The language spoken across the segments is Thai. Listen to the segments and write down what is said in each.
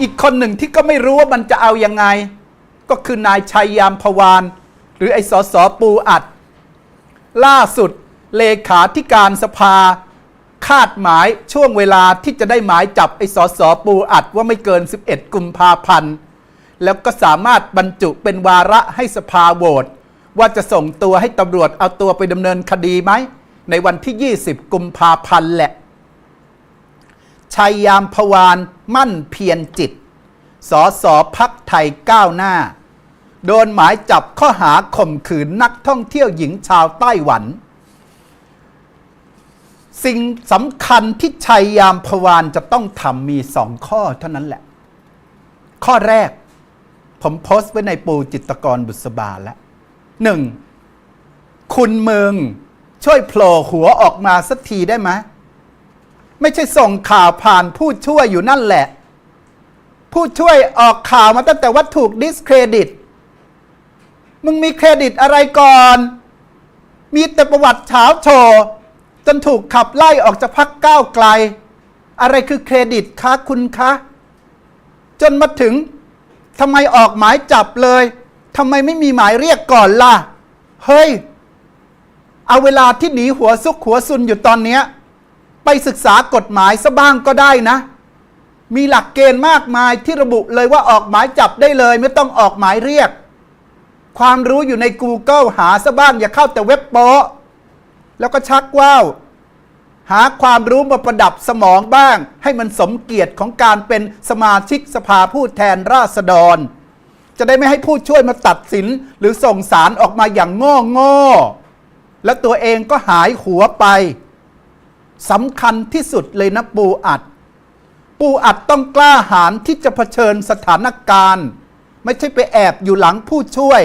อีกคนหนึ่งที่ก็ไม่รู้ว่ามันจะเอายังไง ก็คือนายชัยยามพวาน หรือไอ้สสปูอัด ล่าสุดเลขาธิการสภา คาดหมายช่วงเวลาที่จะได้หมายจับไอ้สสปูอัดว่าไม่เกิน 11 กุมภาพันธ์แล้วก็สามารถบรรจุเป็นวาระให้สภาโหวตว่าจะส่งตัวให้ตำรวจเอาตัวไปดำเนินคดีไหม ในวันที่ 20 กุมภาพันธ์แหละชัยยามพวาน มั่นเพียรจิตสอสอพักไทยก้าวหน้า โดนหมายจับข้อหาข่มขืนนักท่องเที่ยวหญิงชาวไต้หวัน สิ่งสำคัญที่ชัยยามพวานจะต้องทำมีสองข้อเท่านั้นแหละ ข้อแรก ผมโพสต์ไว้ในปูจิตกรบุษบาแล้วหนึ่งคุณเมืองช่วยโผล่หัวออกมาสักทีได้ไหม ไม่ใช่ส่งข่าวผ่านผู้ช่วยอยู่นั่นแหละ ผู้ช่วยออกข่าวมาตั้งแต่ว่าถูกดิสเครดิต มึงมีเครดิตอะไรก่อน มีแต่ประวัติเฉาโชว์จนถูกขับไล่ออกจากพักก้าวไกล อะไรคือเครดิตคะคุณคะ จนมาถึงทำไมออกหมายจับเลยทำไมไม่มีหมายเรียกก่อนล่ะ เฮ้ย เอาเวลาที่หนีหัวซุกหัวซุนอยู่ตอนเนี้ย ไปศึกษากฎหมายซะบ้างก็ได้นะ มีหลักเกณฑ์มากมายที่ระบุเลยว่าออกหมายจับได้เลย ไม่ต้องออกหมายเรียก ความรู้อยู่ใน Google หาซะบ้างอย่าเข้าแต่เว็บโป๊ะแล้วก็ชักว่าวหาความรู้มาประดับสมองบ้าง ให้มันสมเกียรติของการเป็นสมาชิกสภาผู้แทนราษฎร จะได้ไม่ให้ผู้ช่วยมาตัดสิน หรือส่งสารออกมาอย่างโง่โง่ๆแล้วตัวเองก็หายหัวไป สำคัญที่สุดเลยนะปูอัด ปูอัดต้องกล้าหาญที่จะเผชิญสถานการณ์ ไม่ใช่ไปแอบอยู่หลังผู้ช่วย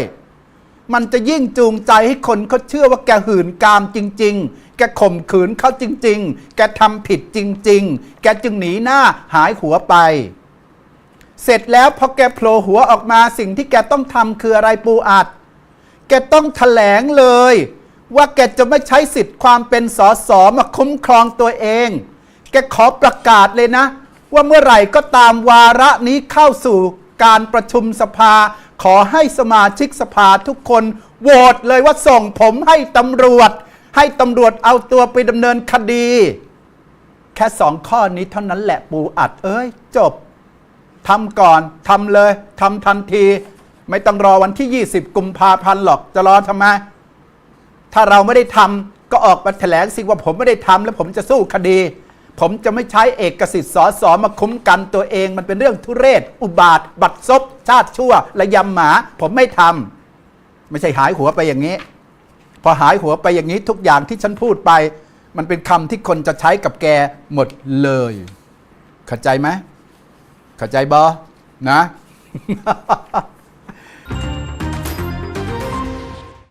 มันจะยิ่งจูงใจให้คนเขาเชื่อว่าแกหื่นกามจริง ๆ แกข่มขืนเขาจริง ๆ แกทำผิดจริง ๆ แกจึงหนีหน้าหายหัวไป เสร็จแล้วพอแกโผล่หัวออกมาสิ่งที่แกต้องทำคืออะไรปูอัด แกต้องแถลงเลย ว่าแกจะไม่ใช้สิทธิ์ความเป็นสสมาคุ้มครองตัวเอง แกขอประกาศเลยนะ ว่าเมื่อไหร่ก็ตามวาระนี้เข้าสู่การประชุมสภา ขอให้สมาชิกสภาทุกคนโหวตเลยว่าส่งผมให้ตำรวจ ให้ตำรวจเอาตัวไปดำเนินคดี แค่สองข้อนี้เท่านั้นแหละปูอัดเอ้ย จบทำก่อนทำเลยทำทันที ไม่ต้องรอวันที่ 20 กุมภาพันธ์หรอกจะรอทำไม ถ้าเราไม่ได้ทำก็ออกมาแถลงสิว่าผมไม่ได้ทำแล้วผมจะสู้คดี ผมจะไม่ใช้เอกสิทธิ์สอสอมาคุ้มกันตัวเอง มันเป็นเรื่องทุเรศ อุบาท บัดซบชาติชั่วระยำหมา ผมไม่ทำไม่ใช่หายหัวไปอย่างนี้ พอหายหัวไปอย่างนี้ทุกอย่างที่ฉันพูดไป มันเป็นคำที่คนจะใช้กับแกหมดเลยเข้าใจไหมเข้าใจบอนะ